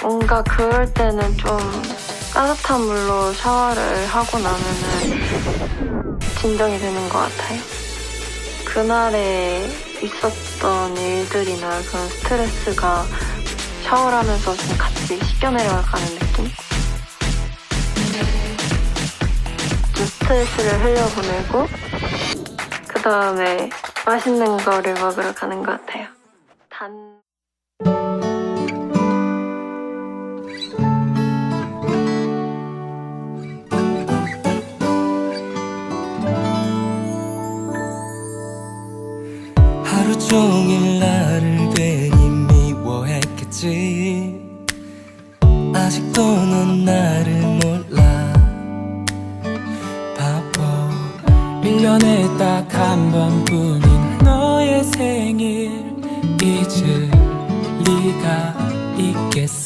뭔가 그럴 때는 좀 따뜻한 물로 샤워를 하고 나면은 진정이 되는 것 같아요. 그날에 있었던 일들이나 그런 스트레스가 샤워를 하면서 좀 같이 씻겨 내려가는 느낌? 좀 스트레스를 흘려보내고 그 다음에 맛있는 거를 먹으러 가는 것 같아요. 단 하루 종일 나를 괜히 미워했겠지. 아직도 넌 나를 몰라. 바보. 1년에 딱 한 번뿐인 너의 생일 잊을 리가 있겠어